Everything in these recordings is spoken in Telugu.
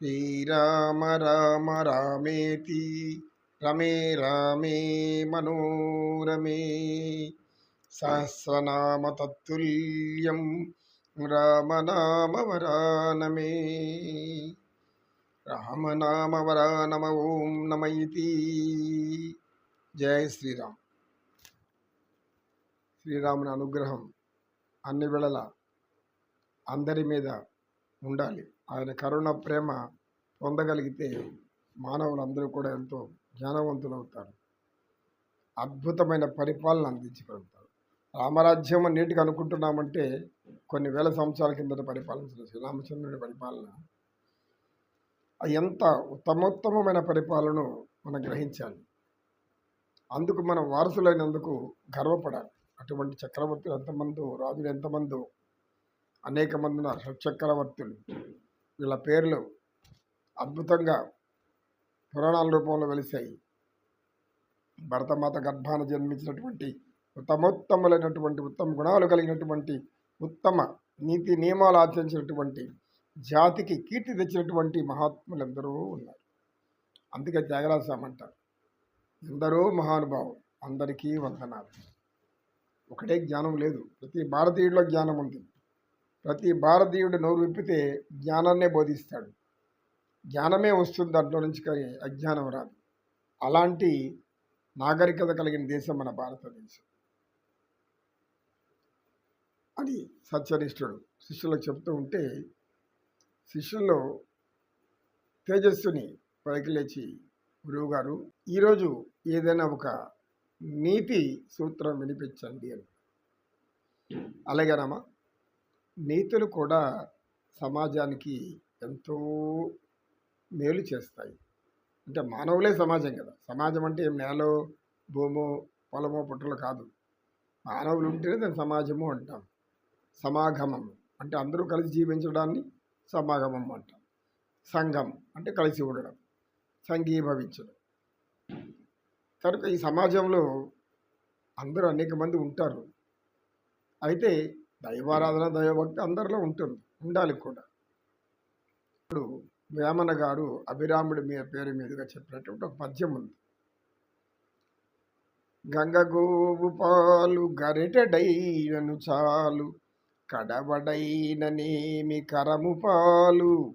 శ్రీరామ రామ రామేతి రమే రామే మనోరమే సహస్రనామ తత్తుల్యం రామనామవరానమే రామనామవరానమ ఓం నమ ఇతి జయ శ్రీరామ్ శ్రీరాముని అనుగ్రహం అన్ని వేళల అందరి మీద ఉండాలి. ఆయన కరుణ ప్రేమ పొందగలిగితే మానవులందరూ కూడా ఎంతో జ్ఞానవంతులు అవుతారు అద్భుతమైన పరిపాలన అందించగలుగుతారు. రామరాజ్యం నీటికి అనుకుంటున్నామంటే కొన్ని వేల సంవత్సరాల కిందట పరిపాలించిన శ్రీరామచంద్రుడి పరిపాలన. ఎంత ఉత్తమోత్తమైన పరిపాలనను మనం గ్రహించాలి. అందుకు మనం వారసులైనందుకు గర్వపడాలి. అటువంటి చక్రవర్తులు ఎంతమందో రాజులు ఎంతమందో అనేక మంది ఉన్నారు షట్చక్రవర్తులు వీళ్ళ పేర్లు అద్భుతంగా పురాణాల రూపంలో వెలిశాయి. భరతమాత గర్భాన జన్మించినటువంటి ఉత్తమోత్తములైనటువంటి ఉత్తమ గుణాలు కలిగినటువంటి ఉత్తమ నీతి నియమాలు ఆచరించినటువంటి జాతికి కీర్తి తెచ్చినటువంటి మహాత్ములు ఎందరో ఉన్నారు. అందుకే త్యాగరాజస్వామి అంటారు ఎందరో మహానుభావం అందరికీ వందనాలు. ఒకటే జ్ఞానం లేదు. ప్రతి భారతీయుడిలో జ్ఞానం ఉంది. ప్రతి భారతీయుడు నోరు విప్పితే జ్ఞానాన్నే బోధిస్తాడు. జ్ఞానమే వస్తుంది దాంట్లో నుంచి కానీ అజ్ఞానం రాదు. అలాంటి నాగరికత కలిగిన దేశం మన భారతదేశం. అని సత్యనిష్ఠుడు శిష్యులకు చెప్తూ ఉంటే శిష్యుల్లో తేజస్సుని పైకి లేచి గురువుగారు ఈరోజు ఏదైనా ఒక నీతి సూత్రం వినిపించండి అని. అలాగేనమ్మా నీతులు కూడా సమాజానికి ఎంతో మేలు చేస్తాయి. అంటే మానవులే సమాజం కదా. సమాజం అంటే ఏం? నేలో భూమో పొలమో పుట్టలు కాదు. మానవులు ఉంటేనే దాని సమాజము అంటాం. సమాగమం అంటే అందరూ కలిసి జీవించడాన్ని సమాగమం అంటాం. సంఘం అంటే కలిసి ఉండడం. సంఘీభవించడం. కనుక ఈ సమాజంలో అందరూ అనేక మంది ఉంటారు. అయితే దైవారాధన దైవభక్తి అందరిలో ఉంటుంది. ఉండాలి కూడా. ఇప్పుడు వేమన గారు అభిరాముడి మీద పేరు మీదుగా చెప్పినటువంటి ఒక పద్యం ఉంది. గంగగోవు పాలు గరిటడైనను చాలు కడబడైననేమి కరము పాలు.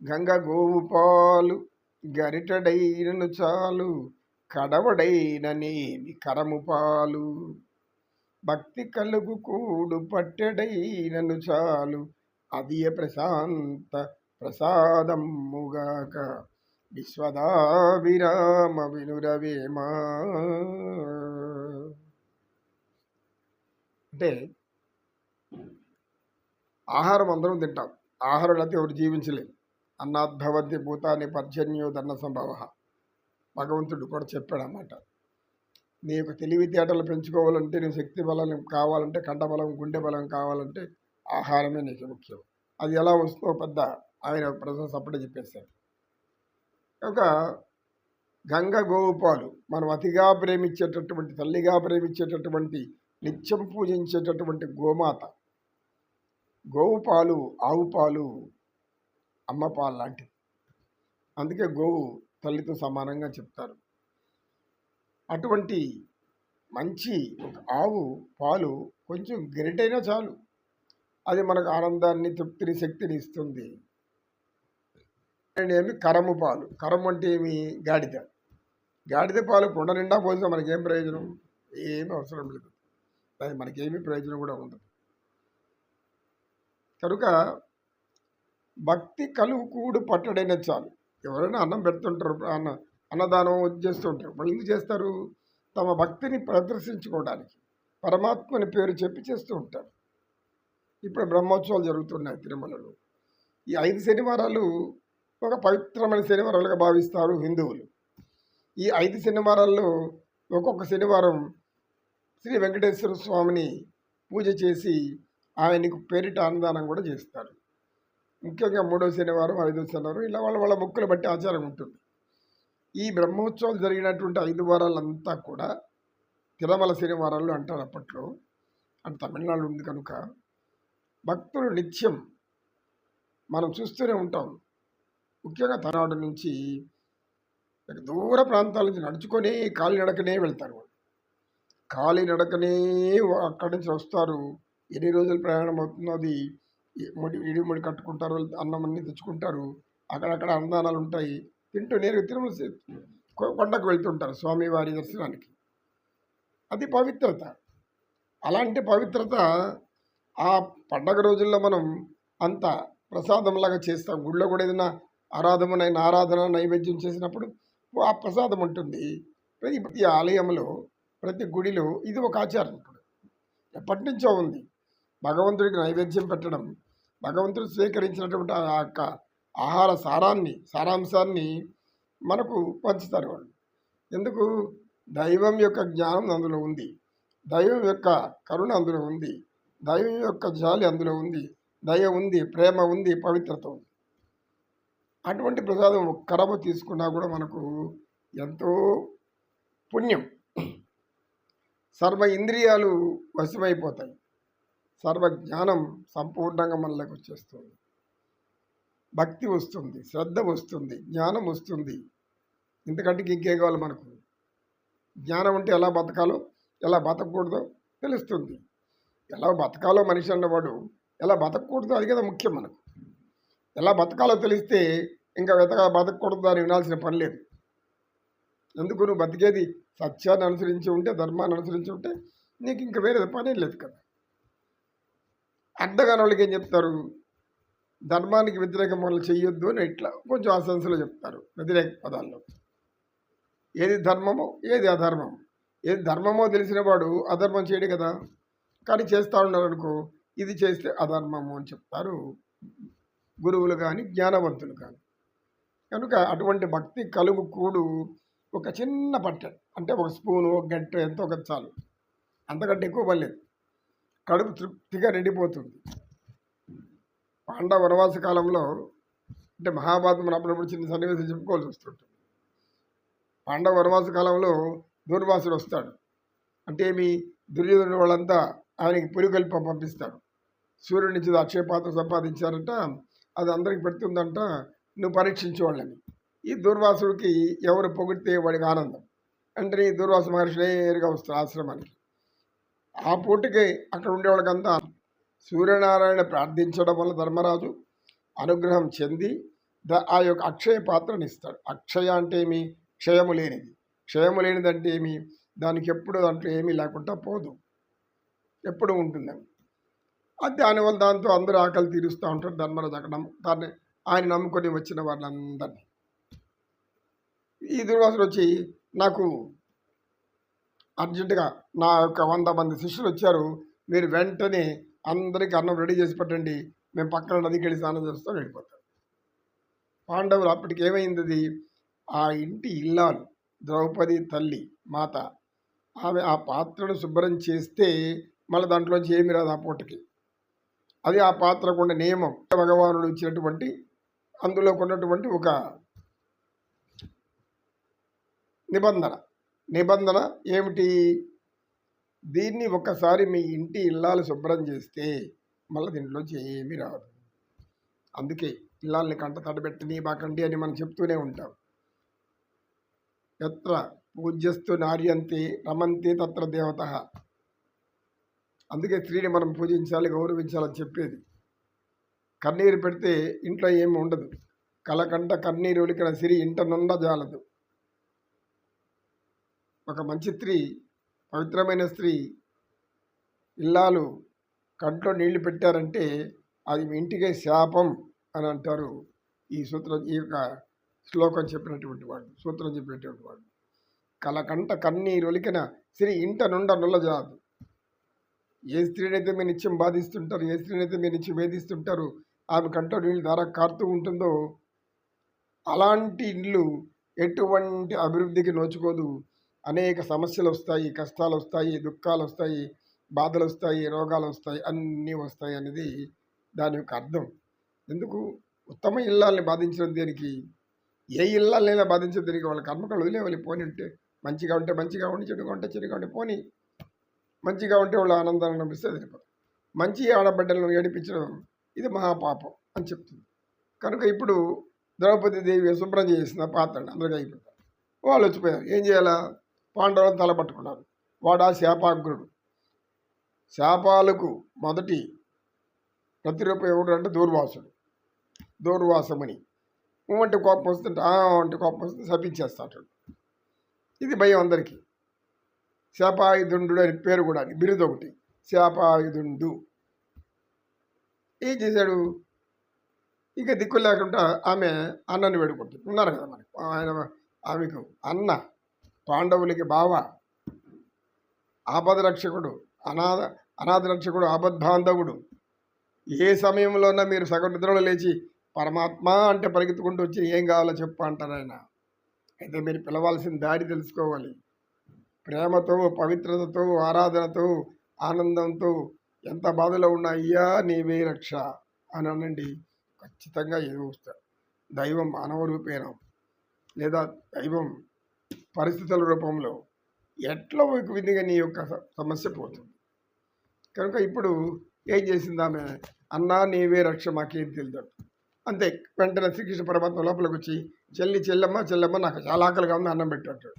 గంగగోవు పాలు గరిటడైనను చాలు కడవడైననేమి కరము పాలు. భక్తి కలుగు కూడు పట్టెడైనను చాలు. అది ప్రశాంత ప్రసాదముగాక. విశ్వదావిరామ వినురవేమా. అంటే ఆహారం అందరం తింటాం. ఆహారం అయితే ఎవరు జీవించలేదు అన్నాద్భవంతి భూతాన్ని పర్జన్యోదన్న సంభవ. భగవంతుడు కూడా చెప్పాడన్నమాట. నీ నీకు తెలివితేటలు పెంచుకోవాలంటే నీ శక్తి బలం కావాలంటే కండబలం గుండె బలం కావాలంటే ఆహారమే నీకు ముఖ్యం. అది ఎలా వస్తుందో పెద్ద ఆయన ప్రశ్న సప్పుడే చెప్పేశారు ఒక గంగ గోపాలు మనం అతిగా ప్రేమించేటటువంటి తల్లిగా ప్రేమించేటటువంటి నిత్యం పూజించేటటువంటి గోమాత. గోవు పాలు ఆవు పాలు అమ్మ పాలు లాంటివి. అందుకే గోవు తల్లితో సమానంగా చెప్తారు. అటువంటి మంచి ఒక ఆవు పాలు కొంచెం గరిటైనా చాలు. అది మనకు ఆనందాన్ని తృప్తిని శక్తిని ఇస్తుంది. ఏమి? కరము పాలు. కరం అంటే ఏమి? గాడిద. గాడిద పాలు కొండ నిండా పోసిన మనకేం ప్రయోజనం? ఏమి అవసరం లేదు. అది మనకేమి ప్రయోజనం కూడా ఉండదు. కనుక భక్తి కలువు కూడు పట్టడైన చాలు. ఎవరైనా అన్నం పెడుతుంటారు అన్న అన్నదానం చేస్తుంటారు. వాళ్ళు ఎందుకు చేస్తారు? తమ భక్తిని ప్రదర్శించుకోవడానికి పరమాత్మని పేరు చెప్పి చేస్తూ ఉంటారు. ఇప్పుడు బ్రహ్మోత్సవాలు జరుగుతున్నాయి తిరుమలలో. ఈ ఐదు శనివారాలు ఒక పవిత్రమైన శనివారాలుగా భావిస్తారు హిందువులు. ఈ ఐదు శనివారాల్లో ఒక్కొక్క శనివారం శ్రీ వెంకటేశ్వర స్వామిని పూజ చేసి ఆయనకు పేరిట అన్నదానం కూడా చేస్తారు. ముఖ్యంగా మూడో శనివారం ఐదో శనివారం ఇలా వాళ్ళ వాళ్ళ మొక్కులు బట్టి ఆచారం ఉంటుంది. ఈ బ్రహ్మోత్సవాలు జరిగినటువంటి ఐదు వారాలంతా కూడా తిరుమల శనివారాలు అంటారు అప్పట్లో. అంటే తమిళనాడు ఉంది కనుక భక్తులు నిత్యం మనం చూస్తూనే ఉంటాం. ముఖ్యంగా తనాడు నుంచి దూర ప్రాంతాల నుంచి నడుచుకొని కాలినడకనే వెళ్తారు కాలినడకనే అక్కడి నుంచి వస్తారు. ఎన్ని రోజులు ప్రయాణం అవుతుందో అది ముడి ఇడిముడి కట్టుకుంటారు అన్నం అన్ని తెచ్చుకుంటారు. అక్కడక్కడ అన్నదానాలు ఉంటాయి. తింటూ నేరుగా తిరుమల కొ- కొండకు వెళ్తుంటారు స్వామివారి దర్శనానికి. అది పవిత్రత. అలాంటి పవిత్రత ఆ పండగ రోజుల్లో మనం అంత ప్రసాదంలాగా చేస్తాం. గుళ్ళో కూడా ఏదైనా ఆరాధనైన ఆరాధన నైవేద్యం చేసినప్పుడు ఆ ప్రసాదం ఉంటుంది. ప్రతి ప్రతి ఆలయంలో ప్రతి గుడిలో ఇది ఒక ఆచారం ఇప్పుడు. ఎప్పటి నుంచో ఉంది. భగవంతుడికి నైవేద్యం పెట్టడం భగవంతుడు స్వీకరించినటువంటి ఆ యొక్క ఆహార సారాన్ని సారాంశాన్ని మనకు పంచుతారు వాళ్ళు. ఎందుకు? దైవం యొక్క జ్ఞానం అందులో ఉంది. దైవం యొక్క కరుణ అందులో ఉంది. దైవం యొక్క జాలి అందులో ఉంది. దయ ఉంది ప్రేమ ఉంది పవిత్రత ఉంది. అటువంటి ప్రసాదం ఒక్క కరవ తీసుకున్నా కూడా మనకు ఎంతో పుణ్యం. సర్వ ఇంద్రియాలు వశమైపోతాయి. సర్వ జ్ఞానం సంపూర్ణంగా మనలోకి వచ్చేస్తుంది. భక్తి వస్తుంది శ్రద్ధ వస్తుంది జ్ఞానం వస్తుంది. ఇంతకంటే ఇంకేం కావాలి మనకు? జ్ఞానం ఉంటే ఎలా బతకాలో ఎలా బతకూడదో తెలుస్తుంది. ఎలా బతకాలో మనిషి అన్నవాడు ఎలా బతకూడదో అది కదా ముఖ్యం మనకు. ఎలా బతకాలో తెలిస్తే ఇంకా వెతక బతకూడదు అని వినాల్సిన పని లేదు. ఎందుకు? నువ్వు బతికేది సత్యాన్ని అనుసరించి ఉంటే ధర్మాన్ని అనుసరించి ఉంటే నీకు ఇంకా వేరే పని లేదు కదా. అడ్డగాని వాళ్ళకి ఏం చెప్తారు? ధర్మానికి వ్యతిరేకం వాళ్ళు చెయ్యొద్దు అని ఇట్లా కొంచెం ఆశంసలో చెప్తారు వ్యతిరేక పదాల్లో. ఏది ధర్మమో ఏది అధర్మం ఏది ధర్మమో తెలిసిన వాడు అధర్మం చేయడు కదా? కానీ చేస్తూ ఉన్నారనుకో ఇది చేస్తే అధర్మము అని చెప్తారు. గురువులు కానీ జ్ఞానవంతులు కానీ. కనుక అటువంటి భక్తి కలుగు కూడు ఒక చిన్న పట్టె అంటే ఒక స్పూను ఒక గంట ఎంతో ఒక చాలు. అంతకంటే ఎక్కువ పర్లేదు కడుపు తృప్తిగా నిండిపోతుంది. పాండవ వనవాస కాలంలో అంటే మహాభారతం అప్పుడప్పుడు చిన్న సన్నివేశం చెప్పుకోవాల్సి వస్తుంటుంది. పాండవ వనవాస కాలంలో దూర్వాసుడు వస్తాడు. అంటే మీ దుర్యోధన వాళ్ళంతా ఆయనకి పురికల్ప పంపిస్తాడు. సూర్యుడి నుంచి అక్షయపాత్ర సంపాదించారంట అది అందరికి పెడుతుందంట నువ్వు పరీక్షించేవాళ్ళని ఈ దుర్వాసుడికి ఎవరు పొగిడితే వాడికి ఆనందం. అంటే నీ దుర్వాస మహర్షి నేరుగా వస్తారు ఆశ్రమానికి. ఆ పూటకి అక్కడ ఉండేవాళ్ళకంతా సూర్యనారాయణ ప్రార్థించడం వల్ల ధర్మరాజు అనుగ్రహం చెంది ద ఆ యొక్క అక్షయ పాత్రని ఇస్తాడు. అక్షయ అంటే ఏమి? క్షయము లేనిది. క్షయము లేనిది అంటే ఏమి? దానికి ఎప్పుడు దాంట్లో ఏమీ లేకుండా పోదు. ఎప్పుడు ఉంటుందని. అది దానివల్ల దాంతో అందరూ ఆకలి తీరుస్తూ ఉంటారు ధర్మరాజు అక్కడ నమ్ము దాన్ని ఆయన నమ్ముకొని వచ్చిన వాళ్ళందరినీ ఈ దుర్వాసుడు వచ్చి నాకు అర్జెంటుగా నా యొక్క వంద మంది శిష్యులు వచ్చారు. మీరు వెంటనే అందరికీ అన్నం రెడీ చేసి పెట్టండి. మేము పక్కన నదికి వెళ్ళి స్నానం చేస్తాం వెళ్ళిపోతాం. పాండవులు అప్పటికి ఏమైంది అది? ఆ ఇంటి ఇల్లాలు ద్రౌపది తల్లి మాత ఆమె ఆ పాత్రను శుభ్రం చేస్తే మళ్ళీ దాంట్లోంచి ఏమి రాదు ఆ పూటకి. అది ఆ పాత్రకు ఉండే నియమం. భగవానుడు ఇచ్చినటువంటి అందులో ఉన్నటువంటి ఒక నిబంధన. నిబంధన ఏమిటి? దీన్ని ఒక్కసారి మీ ఇంటి ఇల్లాలు శుభ్రం చేస్తే మళ్ళీ దీంట్లోంచి ఏమీ రాదు. అందుకే ఇల్లాలని కంట తడబెట్టని బాకండి అని మనం చెప్తూనే ఉంటాం. ఎత్ర పూజ్యస్తు నార్యంతే రమంతే తత్ర దేవత. అందుకే స్త్రీని మనం పూజించాలి గౌరవించాలని చెప్పేది. కన్నీరు పెడితే ఇంట్లో ఏమి ఉండదు. కలకంట కన్నీరు ఉలికిన సిరి ఇంట నుండ జాలదు. ఒక మంచి స్త్రీ పవిత్రమైన స్త్రీ ఇల్లాలు కంట్లో నీళ్ళు పెట్టారంటే అది మీ ఇంటికే శాపం అని అంటారు ఈ సూత్రం ఈ యొక్క శ్లోకం చెప్పినటువంటి వాడు సూత్రం చెప్పినటువంటి వాడు కలకంట కన్నీరు ఒలికిన స్త్రీ ఇంట నుండ నుల్లజాదు. ఏ స్త్రీనైతే మీరు నిత్యం బాధిస్తుంటారు ఏ స్త్రీనైతే మీరు నిత్యం వేధిస్తుంటారు ఆమె కంట నీళ్ళు ధార కారుతూ ఉంటుందో అలాంటి ఇల్లు ఎటువంటి అభివృద్ధికి నోచుకోదు. అనేక సమస్యలు వస్తాయి కష్టాలు వస్తాయి దుఃఖాలు వస్తాయి బాధలు వస్తాయి రోగాలు వస్తాయి అన్నీ వస్తాయి అనేది దాని యొక్క అర్థం. ఎందుకు? ఉత్తమ ఇల్లాల్ని బాధించడం దేనికి? ఏ ఇల్లాలైనా బాధించడం దేనికి? వాళ్ళ కర్మకాలు వదిలేవాలి పోని ఉంటే మంచిగా ఉంటే మంచిగా ఉండి చెడుగా ఉంటే చెడుగా ఉంటే పోని మంచిగా ఉంటే వాళ్ళు ఆనందాన్ని అనిపిస్తే తెలిపారు మంచి ఆడబిడ్డలను ఏడిపించడం ఇది మహాపాపం అని చెప్తుంది. కనుక ఇప్పుడు ద్రౌపది దేవి శుభ్రం చేసిన పాత్రని అందరికీ అయిపోతారు వాళ్ళు వచ్చిపోయారు. ఏం చేయాలా? పాండవులను తలపట్టుకున్నారు ఆ శాపాగ్రుడు శాపాలకు మొదటి ప్రతిరూపం ఎవడు అంటే దూర్వాసుడు. దూర్వాసమని. అంటే కోపం వస్తుంటే "ఆ" అంటే కోపం వస్తే శపించేస్తాడు ఇది భయం అందరికీ. శాపాయుధుండు అని పేరు కూడా బిరుదు ఒకటి. శాపాయుధుండు. ఏం చేశాడు? ఇంకా దిక్కు లేకుండా ఆమె అన్నని వేడుకుంటుంది. ఉన్నారు కదా మనకు ఆయన ఆమెకు అన్న. పాండవులకి బావ ఆపద రక్షకుడు అనాథ అనాథ రక్షకుడు ఆపద్బాంధవుడు. ఏ సమయంలోనా మీరు సగం నిద్రలో లేచి పరమాత్మ అంటే పరిగెత్తుకుంటూ వచ్చి ఏం కావాలో చెప్పు అంటారు ఆయన. అయితే మీరు పిలవాల్సిన దారి తెలుసుకోవాలి. ప్రేమతో పవిత్రతతో ఆరాధనతో ఆనందంతో ఎంత బాధలో ఉన్నా అయ్యా నీవే రక్ష అని అనండి. ఖచ్చితంగా ఏదో వస్తారు దైవం మానవ రూపేణం లేదా దైవం పరిస్థితుల రూపంలో ఎట్లా ఒక విధిగా నీ యొక్క సమస్య పోతుంది? కనుక ఇప్పుడు ఏం చేసింది ఆమె? అన్నా నీవే రక్ష మాకేం తెలియదు అంతే. వెంటనే శ్రీకృష్ణ పరమాత్మ లోపలికి వచ్చి చెల్లి చెల్లమ్మ చెల్లమ్మ నాకు చాలా ఆకలిగా ఉంది అన్నం పెట్టాడు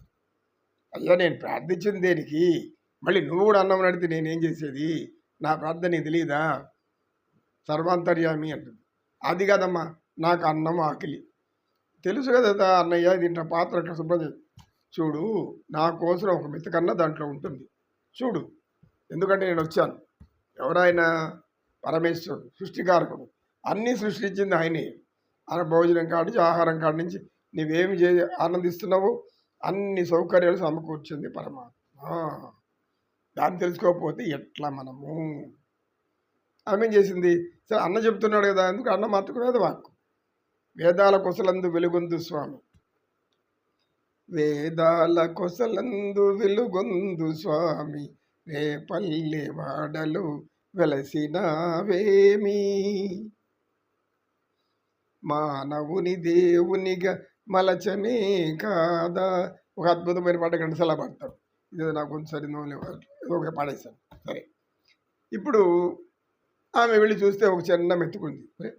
అయ్యా నేను ప్రార్థించింది దేనికి? మళ్ళీ నువ్వు కూడా అన్నం నడితే నేనేం చేసేది? నా ప్రార్థన నీకు తెలియదా సర్వాంతర్యామి అంటుంది. అది కాదమ్మా నాకు అన్నం ఆకలి. తెలుసు కదా అన్నయ్య దీంట్లో పాత్ర శుభ్రం చేసి చూడు నా కోసం ఒక మితకన్న దాంట్లో ఉంటుంది. చూడు ఎందుకంటే నేను వచ్చాను. ఎవరైనా పరమేశ్వరుడు సృష్టికారకుడు. అన్నీ సృష్టించింది ఆయనే. ఆయన భోజనం కాడి నుంచి ఆహారం కాడి నుంచి నీవేమి చే ఆనందిస్తున్నావు? అన్ని సౌకర్యాలు సమకూర్చింది పరమాత్మ. దాన్ని తెలుసుకోకపోతే ఎట్లా మనము? ఆమె చేసింది? సరే అన్న చెప్తున్నాడు కదా ఎందుకు అన్న మాత్రం వేదవాక్కు వేదాల కొసలందు వెలుగొందు స్వామి. వేదాల కొసలందు వెలుగొందు స్వామి రేపల్లె వాడలు వెలసినవేమి? మానవుని దేవునిగా మలచనే కాదా? ఒక అద్భుతమైన పాట గంటసలా పాడతాడు ఇది నాకు కొంచెం ఏదో ఒక పాడేశాను. సరే. ఇప్పుడు ఆమె వెళ్ళి చూస్తే ఒక చిన్న మెతుకుంది.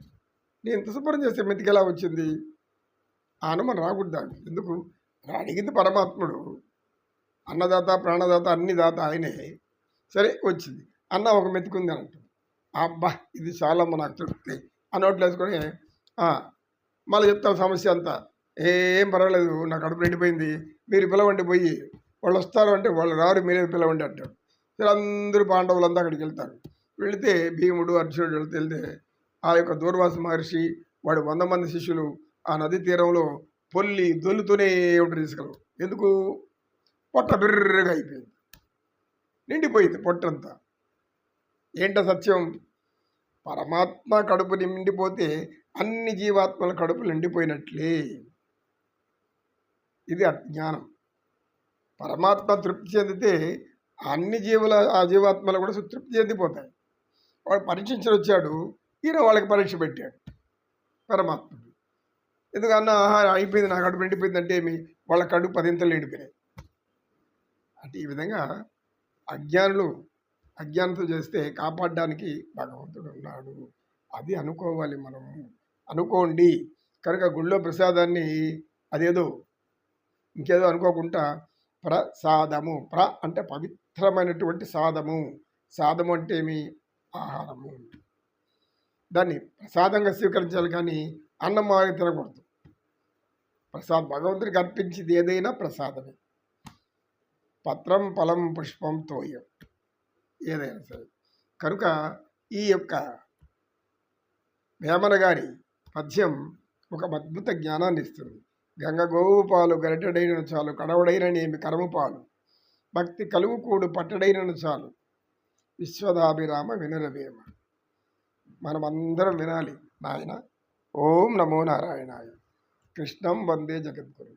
నేను ఇంత శుభ్రం చేస్తే మెతికి ఎలా వచ్చింది? ఆ అనుమానం రాకూడదు ఎందుకు? అడిగింది పరమాత్ముడు. అన్నదాత ప్రాణదాత అన్ని దాత ఆయనే. సరే వచ్చింది. అన్న ఒక మెతుకుంది అని అంటుంది. అబ్బా ఇది చాలమ్మ నాకు తృప్తి. అన్నోట్లు వేసుకొని మళ్ళీ చెప్తాం సమస్య అంతా. ఏం పర్వాలేదు నాకు అడుపు నిండిపోయింది. మీరు పిలవండి పోయి. వాళ్ళు వస్తారు అంటే వాళ్ళు రారు మీరే పిలవండి అంటాడు. సరే అందరూ పాండవులంతా అక్కడికి వెళ్తారు. వెళితే భీముడు అర్జునుడు వెళ్తే వెళ్తే ఆ యొక్క దూర్వాస మహర్షి వాడు వంద మంది శిష్యులు ఆ నదీ తీరంలో పొల్లి దొల్లుతూనే ఉంటారు తీసుకెళ్ళం. ఎందుకు? పొట్ట బిర్రగా అయిపోయింది. నిండిపోయింది పొట్టంతా. ఏంట సత్యం? పరమాత్మ కడుపు నిండిపోతే అన్ని జీవాత్మల కడుపు నిండిపోయినట్లే. ఇది అజ్ఞానం. పరమాత్మ తృప్తి చెందితే అన్ని జీవుల ఆ జీవాత్మలు కూడా తృప్తి చెందిపోతాయి. వాడు పరీక్షించి వచ్చాడు ఈయన వాళ్ళకి పరీక్ష పెట్టాడు. పరమాత్మ. ఎందుకన్నా ఆహారం అయిపోయింది నా కడుపు నిండిపోయింది అంటే ఏమి? వాళ్ళ కడుపు పదింతలు నిండిపోయినాయి. అంటే ఈ విధంగా అజ్ఞానులు అజ్ఞానంతో చేస్తే కాపాడడానికి భగవంతుడు ఉన్నాడు. అది అనుకోవాలి మనం. అనుకోండి. కనుక గుళ్ళో ప్రసాదాన్ని అదేదో ఇంకేదో అనుకోకుండా ప్రసాదము ప్ర అంటే పవిత్రమైనటువంటి సాదము. సాదము అంటే ఏమి? ఆహారము. దాన్ని ప్రసాదంగా స్వీకరించాలి కానీ అన్నం మారి తినకూడదు. ప్రసాద్ భగవంతుడికి అర్పించింది ఏదైనా ప్రసాదమే. పత్రం ఫలం పుష్పం తోయం ఏదైనా సరే. కనుక ఈ యొక్క వేమన గారి పద్యం ఒక అద్భుత జ్ఞానాన్ని ఇస్తుంది. గంగ గోవుపాలు చాలు కడవడైననేమి కరముపాలు. పాలు భక్తి కలువుకూడు పట్టడైనను చాలు విశ్వదాభిరామ వినురవేమ మనమందరం వినాలి. నాయన ఓం నమో నారాయణాయ. কৃষ্ণম বন্দে জগৎগুরু